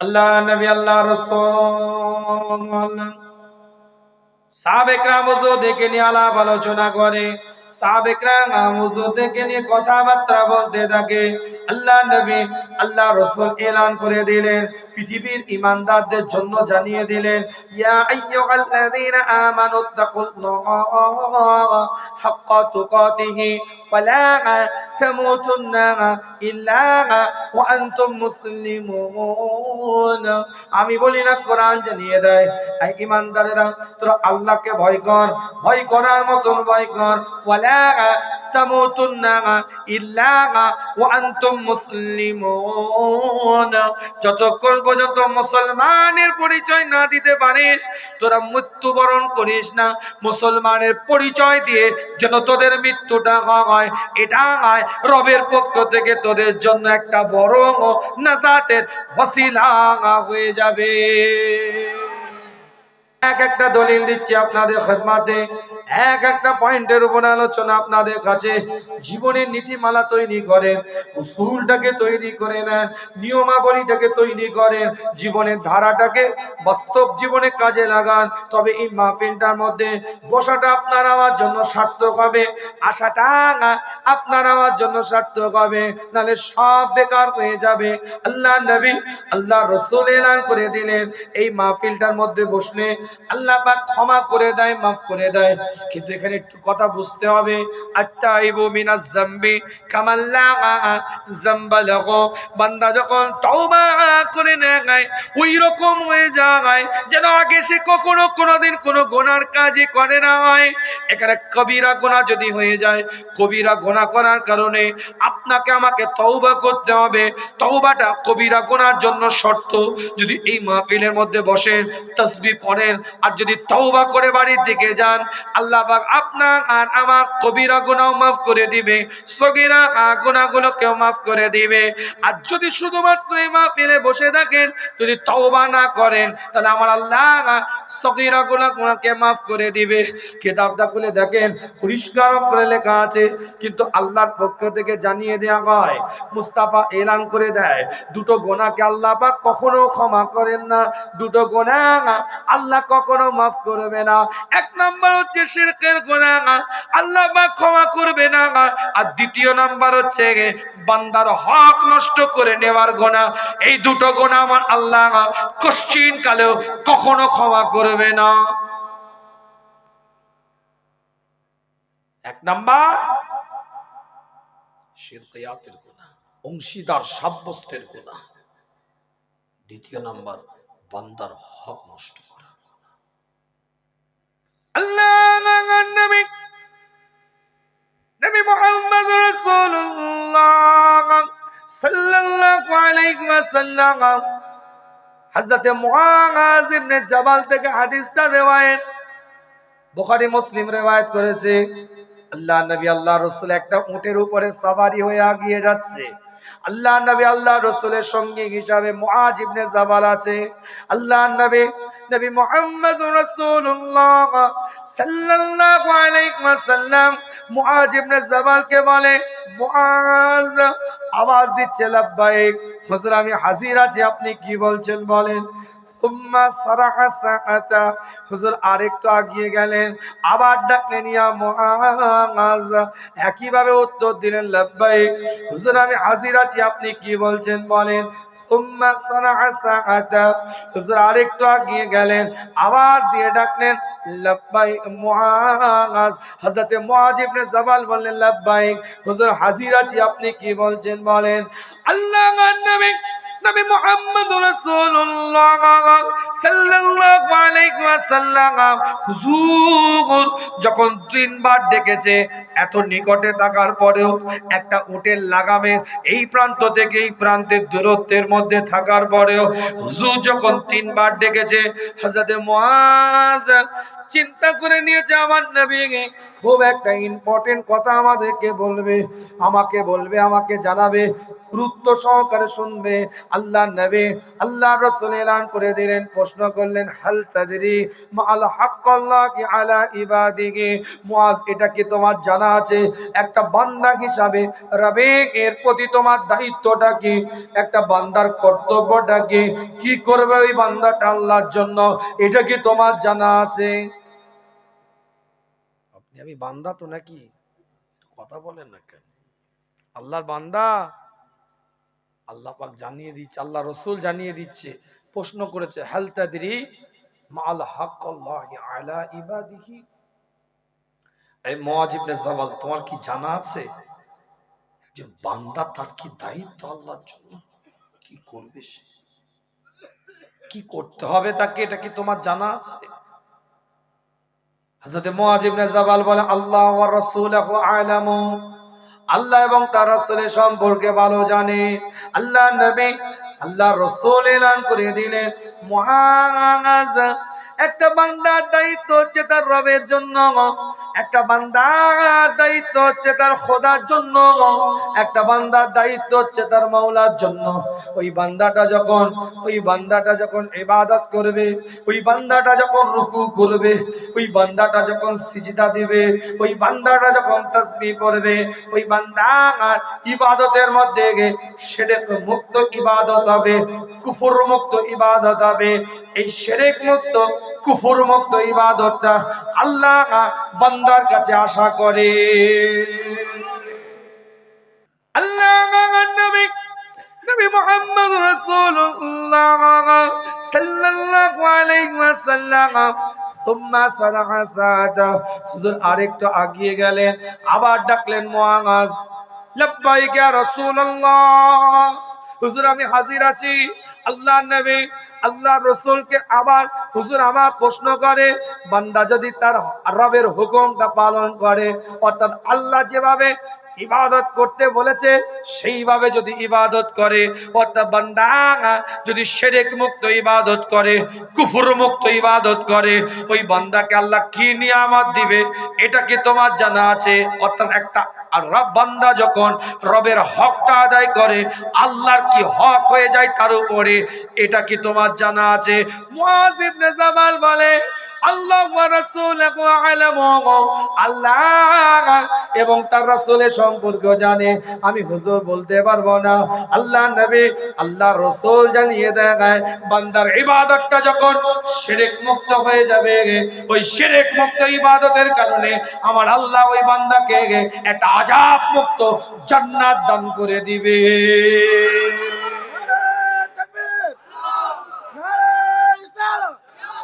আল্লাহ, নবী আল্লাহ রসুল সাবেকরা মুজো দেখে নিয়ে আলাপ আলোচনা করে সাবেকরা মুজো দেখে নিয়ে কথাবার্তা বলতে থাকে। আল্লাহ নবী, আল্লাহ, রসুল এলান করে দিলেন, পৃথিবীর ইমানদারদের জন্য জানিয়ে দিলেন, ইয়া আইয়ুহাল্লাযীনা আমানু তাকুল্লাহা হাক্কা তুকাতিহি ওয়া লা তামুতুন্না ইল্লা ওয়া আনতুম মুসলিমুন। আমি বলি না, কোরআন জানিয়ে দেয়। ইমানদারেরা, তোরা আল্লাহকে ভয় কর। ভয় করার মতন ভয় কর। মুসলমানের পরিচয় না দিতে পারিস, তোরা মৃত্যুবরণ করিস না। মুসলমানের পরিচয় দিয়ে যেন তোদের মৃত্যুটা হয়, এটা হয় রবের পক্ষ থেকে তোদের জন্য একটা বড় নাজাতের ওসিলা হয়ে যাবে। এক একটা দলিল দিচ্ছি আপনাদের খেদমাতে। এক একটা পয়েন্টের উপর আলোচনা আপনাদের কাছে। জীবনের নীতিমালা তৈরি করেন, উসুলটাকে তৈরি করে নেন নিয়মাবলীটাকে তৈরি করেন, জীবনের ধারাটাকে বাস্তব জীবনে কাজে লাগান। তবে এই মাহফিলটার মধ্যে বসাটা আপনার আমার জন্য সার্থক হবে, আশাটা আপনার আমার জন্য সার্থক হবে। নাহলে সব বেকার হয়ে যাবে। আল্লাহ নবী, আল্লাহ রসুল এলান করে দিলেন। এই মাহফিলটার মধ্যে বসলে আল্লাহ পাক ক্ষমা করে দেয়, মাফ করে দেয়। কিন্তু এখানে একটু কথা বুঝতে হবে। মিনাজ কামাল্লা বান্দা যখন তওবা করে নেয়, ওই রকম হয়ে যায় যেন আগে সে কখনো কোনোদিন কোনো গোনার করে এখানে কবিরা গোনা যদি হয়ে যায়, কবিরা গোনা করার কারণে আপনাকে আমাকে তওবা করতে হবে। তওবাটা কবিরা গোনার জন্য শর্ত। যদি এই মাহফিলের মধ্যে বসেন, তসবি পড়েন, আর যদি তওবা করে বাড়ির দিকে যান, আল্লাহ পাক আপনার আর আমার কবিরা গুনাহ মাফ করে দিবে, সগীরা গুনাহগুলোকেও মাফ করে দিবে। আর যদি শুধুমাত্র এই মাহফিলে বসে থাকেন, যদি তওবা না করেন, তাহলে আমার আল্লাহ সগীরা গুনাহকে মাফ করে দিবে। কিতাবটা খুলে দেখেন, পরিষ্কার করে লেখা আছে, কিন্তু আল্লাহর পক্ষ থেকে জানিয়ে দেওয়া হয়, মুস্তাফা এলান করে দেয়, দুটো গোনাকে আল্লাহ পাক কখনো ক্ষমা করেন না, দুটো গোনা আল্লাহ কখনো মাফ করবে না। এক নাম্বার হচ্ছে শিরকের গোনা আল্লাহ পাক ক্ষমা করবে না। আর দ্বিতীয় নাম্বার হচ্ছে বান্দার হক নষ্ট করে নেওয়ার গোনা এই দুটো গোনা আমার আল্লাহ কশ্চিন কালেও কখনো ক্ষমা করবে না। এক নাম্বার, শিরকিয়াতের গুনাহ, অংশীদার সাব্যস্তের গুনাহ। দ্বিতীয় নাম্বার, বান্দার হক নষ্ট করা। আল্লাহ নবী। নবী মুহাম্মদ রাসূলুল্লাহ সাল্লাল্লাহু আলাইহি ওয়াসাল্লাম। ইবনে জাবাল থেকে হাদিসটা বুখারী, মুসলিম রওয়ায়েত করেছে। আল্লাহ নবী, আল্লাহ রসুল একটা উটের উপরে সওয়ারি হয়ে আগিয়ে যাচ্ছে। আল্লাহ নবী, আল্লাহ রসুলের সঙ্গী হিসাবে মুআজ ইবনে জাবাল আছে। আল্লাহ নবী নবী মুহাম্মদ রাসূলুল্লাহ সাল্লাল্লাহু আলাইহি ওয়াসাল্লাম মুআজ ইবনে জাবালকে বলে, মুআজ, আওয়াজ দিচ্ছে লাব্বাইক হুজুর আমি হাজির আছি, আপনি কি বলছেন বলেন? হুজুর আরেকটু আগিয়ে গেলেন, আবার ডাকলেন, ইয়া মুআজ উত্তর দিলেন, লাব্বাইক। হুজুর, আমি হাজির আপনি কি বলছেন বলেন? আরেকটু আগিয়ে গেলেন আবার দিয়ে ডাকলেন, লাব্বাইক মুআজ হযরতে আপনি কি বলছেন বলেন? আল্লাহর নবী নবী মুহাম্মদ রাসূলুল্লাহ সাল্লাল্লাহু আলাইহি ওয়াসাল্লাম হুজুর যখন তিনবার ডেকেছে এত নিকটে থাকার পরেও একটা উটের লাগামে এই প্রান্ত থেকে এই প্রান্তের দূরত্বের মধ্যে থাকার পরেও হুজুর যখন তিনবার ডেকেছে, হযরতে মুআজ চিন্তা করে নিয়েছে, আমার নবী খুব একটা ইম্পর্টেন্ট কথা আমাদেরকে বলবে, আমাকে বলবে, আমাকে জানাবে, গুরুত্ব সহকারে শুনবে। আল্লাহ নবী, আল্লাহ রসুল এলান করে দিলেন, প্রশ্ন করলেন, হাল তাদরি মাল হাক্কাল্লাহি আলা ইবাদিহি? মুআজ, এটা কি তোমার জানা জানা আছে। একটা বান্দা হিসাবে রবে এর প্রতি তোমার দায়িত্বটা কি? একটা বান্দার কর্তব্যটা কি? কি করবে ওই বান্দাটা আল্লাহর জন্য? এটা কি তোমার জানা আছে? আপনি আমি বান্দা তো নাকি? কথা বলেন না কেন? আল্লাহর বান্দা? আল্লাহ পাক জানিয়ে দিচ্ছে, আল্লাহ রসুল জানিয়ে দিচ্ছে, প্রশ্ন করেছে, হাল তাদরি মাল হক আলা ইবাদিহি? এই তোমার কি জানা আছে যে বান্দা তার কি দায়িত্ব আল্লাহর জন্য? কি করবে সে? কি করতে হবে তাকে? এটা কি তোমার জানা আছে? আল্লাহ আল্লাহ এবং তার রাসূলের সম্পর্কে ভালো জানে। আল্লাহ নবী আল্লাহ রসুল এলান করে দিলেন, মুআজ একটা বান্দার দায়িত্ব হচ্ছে তার রবের জন্য, একটা বান্দার দায়িত্ব হচ্ছে তার খোদার জন্য, একটা বান্দার দায়িত্ব হচ্ছে তার মাওলার জন্য। ওই বান্দাটা যখন, ওই বান্দাটা যখন ইবাদত করবে, ওই বান্দাটা যখন রুকু করবে, ওই বান্দাটা যখন সিজদা দিবে, ওই বান্দাটা যখন তাসবিহ করবে ওই বান্দা আর ইবাদতের মধ্যে শিরক মুক্ত ইবাদত হবে কুফর মুক্ত ইবাদত হবে। এই শিরক মুক্ত কুফর মুক্ত ইবাদতটা আল্লাহ বান্দার কাছে আশা করে। আল্লাহ আরেকটু আগিয়ে গেলেন, আবার ডাকলেন মুআজ, লাব্বাইক রাসূলুল্লাহ। হুজুর আমি হাজির আছি। আল্লাহ নবী আল্লাহ রসুলকে আবার হুজুর আমার প্রশ্ন করে, বান্দা যদি তার রবের হুকুমটা পালন করে, অর্থাৎ আল্লাহ যেভাবে ইবাদত করতে বলেছে, সেইভাবে যদি ইবাদত করে বান্দা যদি সেরেক মুক্ত ইবাদত করে, কুফুর মুক্ত ইবাদত করে, ওই বান্দাকে আল্লাহ কি নিয়ামত দিবে, এটা কি তোমার জানা আছে? অর্থাৎ একটা, আর রব বান্দা যখন রবের হকটা আদায় করে, আল্লাহর কি হক হয়ে যায় তার উপরে, এটা কি তোমার জানা আছে? জামাল বলে, আল্লাহ আল্লাহ এবং তার রাসূলের সম্পর্কে জানে, আমি হুজুর বলতে পারব না। আল্লাহ নবী, আল্লাহ রসুল জানিয়ে দেয় বান্দার ইবাদতটা যখন শিরক মুক্ত হয়ে যাবে, ওই শিরেক মুক্ত ইবাদতের কারণে আমার আল্লাহ ওই বান্দাকে একটা আজাব মুক্ত জান্নাত দান করে দিবে।